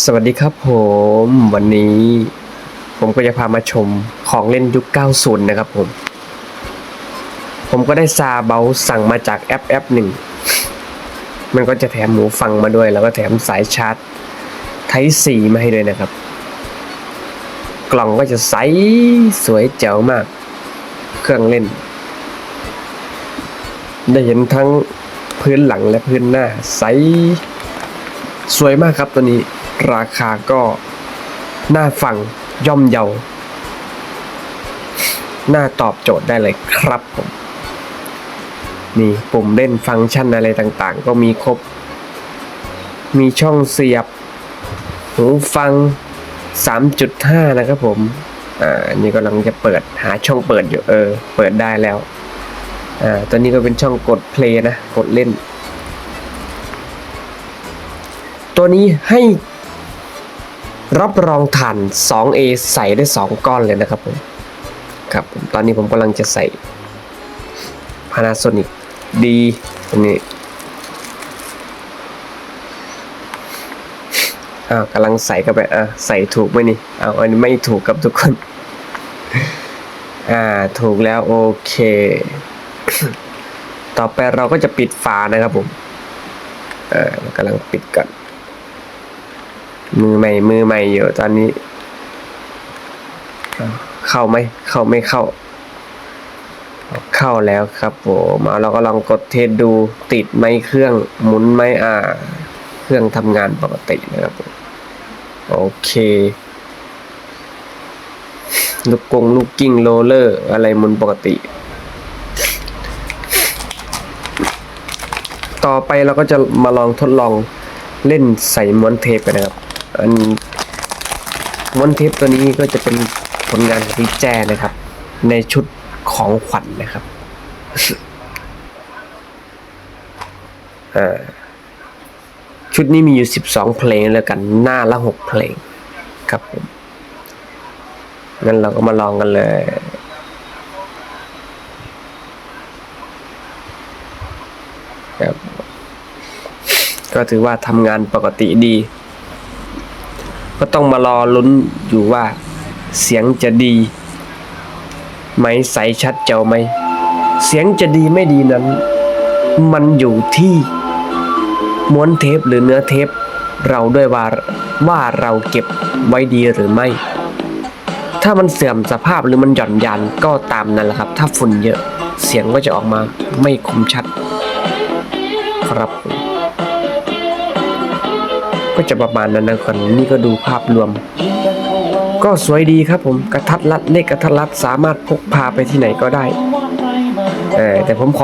สวัสดีครับผมวันนี้ผมก็จะพามาชมของเล่นยุค 90 นะครับผม ผมก็ได้ซาเบาสั่งมาจากแอปแอปหนึ่ง มันก็จะแถมหูฟังมาด้วย แล้วก็แถมสายชาร์จไทสีมาให้ด้วยนะครับ กล่องก็จะใสสวยแจ๋วมาก เครื่องเล่น ได้เห็นทั้งพื้นหลังและพื้นหน้าใสสวยมากครับตัวนี้ ราคาก็น่าฟังย่อมเยา น่าตอบโจทย์ได้เลยครับผม นี่ปุ่มเล่นฟังก์ชันอะไรต่างๆ ก็มีครบ มีช่องเสียบ หูฟัง 3.5 นะครับผม อ่านนี้กำลังจะเปิดหาช่องเปิดอยู่เออ เปิดได้แล้ว อ่าตัวนี้ก็เป็นช่องกดเพลย์นะ กดเล่น ตัวนี้ให้ รับรองฐาน 2A ใส่ได้ 2 ก้อนเลยนะครับผมครับผมตอนนี้ผมกำลังจะใส่ Panasonic D ตัวนี้อ้าวกำลังใส่เข้าไปอะใส่ถูกไหมนี่อ้าวอันนี้ไม่ถูกกับทุกคนอ่าถูกแล้วโอเค ต่อไปเราก็จะปิดฝานะครับผมเออกำลังปิดก่อน มือใหม่ มือใหม่อยู่ตอนนี้อ้าวเข้าไหมเข้าไม่เข้า เข้าแล้วครับผมเอาเราก็ลองกดเทสดูติดไหมเครื่องหมุนไหมอ่า เครื่องทำงานปกตินะครับผมโอเค ลูกกงลูกกิ้งโรลเลอร์ อะไรหมุนปกติ ต่อไปเราก็จะมาลองทดลองเล่นใส่ม้วนเทปกันนะครับ อันม้วนเทปตัวนี้ก็จะเป็นผลงานของพี่แจ้นะครับ ในชุดของขวัญนนะครับชุดนี้มีอยู่ 12 เพลงแล้วกันหน้าละ 6 เพลงครับผมงั้นเราก็มาลองกันเลยครับก็ถือว่าทำงานปกติดี ก็ต้องมารอลุ้นอยู่ว่า เสียงจะดีไหมใสชัดเจ้าไหม เสียงจะดีไม่ดีนั้น มันอยู่ที่ม้วนเทปหรือเนื้อเทป เราด้วยว่าว่าเราเก็บไว้ดีหรือไม่ ถ้ามันเสื่อมสภาพหรือมันหย่อนยานก็ตามนั่นแหละครับ ถ้าฝุ่นเยอะเสียงก็จะออกมาไม่คมชัด ครับ ก็จะประมาณนั้นนะครับนี่ก็ดูภาพรวม ก็สวยดีครับผมกระทัดรัดเลขกกระทัดรัดสามารถพกพาไปที่ไหนก็ได้แต่ผมขอ